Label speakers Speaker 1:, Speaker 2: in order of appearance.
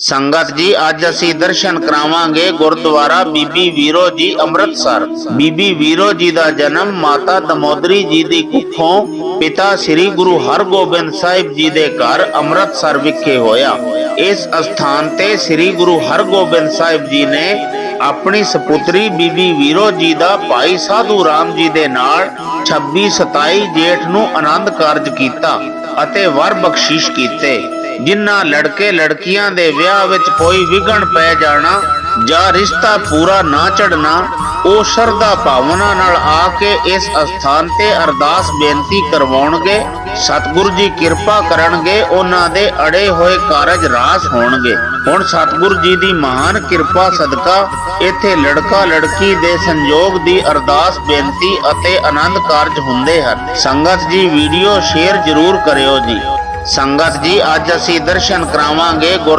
Speaker 1: ਸੰਗਤ ਜੀ, ਅੱਜ ਅਸੀਂ ਦਰਸ਼ਨ ਕਰਾਵਾਂਗੇ ਗੁਰਦੁਆਰਾ ਬੀਬੀ ਵੀਰੋ ਜੀ ਅੰਮ੍ਰਿਤਸਰ। ਬੀਬੀ ਵੀਰੋ ਜੀ ਦਾ ਜਨਮ ਮਾਤਾ ਦਮੋਦਰੀ ਜੀ ਦੀ ਕੁੱਖੋਂ ਪਿਤਾ ਸ੍ਰੀ ਗੁਰੂ ਹਰਗੋਬਿੰਦ ਸਾਹਿਬ ਜੀ ਦੇ ਘਰ ਅੰਮ੍ਰਿਤਸਰ ਵਿਖੇ ਹੋਇਆ। ਇਸ ਅਸਥਾਨ ਤੇ ਸ੍ਰੀ ਗੁਰੂ ਹਰਗੋਬਿੰਦ ਸਾਹਿਬ ਜੀ ਨੇ ਆਪਣੀ ਸਪੁੱਤਰੀ ਬੀਬੀ ਵੀਰੋ ਜੀ ਦਾ ਭਾਈ ਸਾਧੂ ਰਾਮ ਜੀ ਦੇ ਨਾਲ 26 27 ਜੇਠ ਨੂੰ ਆਨੰਦ ਕਾਰਜ ਕੀਤਾ ਅਤੇ ਵਰ ਬਖਸ਼ਿਸ਼ ਕੀਤੇ। ਜਿਨ੍ਹਾਂ ਲੜਕੇ ਲੜਕੀਆਂ ਦੇ ਵਿਆਹ ਵਿੱਚ ਕੋਈ ਵਿਗਣ ਪੈ ਜਾਣਾ ਜਾਂ ਰਿਸ਼ਤਾ ਪੂਰਾ ਨਾ ਚੜਨਾ ਉਹ ਸ਼ਰਧਾ ਭਾਵਨਾ ਨਾਲ ਆ ਕੇ ਇਸ ਅਸਥਾਨ ਤੇ ਅਰਦਾਸ ਬੇਨਤੀ ਕਰਵਾਉਣਗੇ, ਸਤਿਗੁਰੂ ਜੀ ਕਿਰਪਾ ਕਰਨਗੇ, ਉਹਨਾਂ ਦੇ ਅੜੇ ਹੋਏ ਕਾਰਜ ਰਾਸ ਹੋਣਗੇ। ਹੁਣ ਸਤਿਗੁਰੂ ਜੀ ਦੀ ਮਹਾਨ ਕਿਰਪਾ ਸਦਕਾ ਇੱਥੇ ਲੜਕਾ ਲੜਕੀ ਦੇ ਸੰਯੋਗ ਦੀ ਅਰਦਾਸ ਬੇਨਤੀ ਅਤੇ ਆਨੰਦ ਕਾਰਜ ਹੁੰਦੇ ਹਨ। ਸੰਗਤ ਜੀ, ਵੀਡੀਓ ਸ਼ੇਅਰ ਜ਼ਰੂਰ ਕਰਿਓ ਜੀ। ਸੰਗਤ ਜੀ ਅੱਜ ਅਸੀਂ ਦਰਸ਼ਨ ਕਰਾਵਾਂਗੇ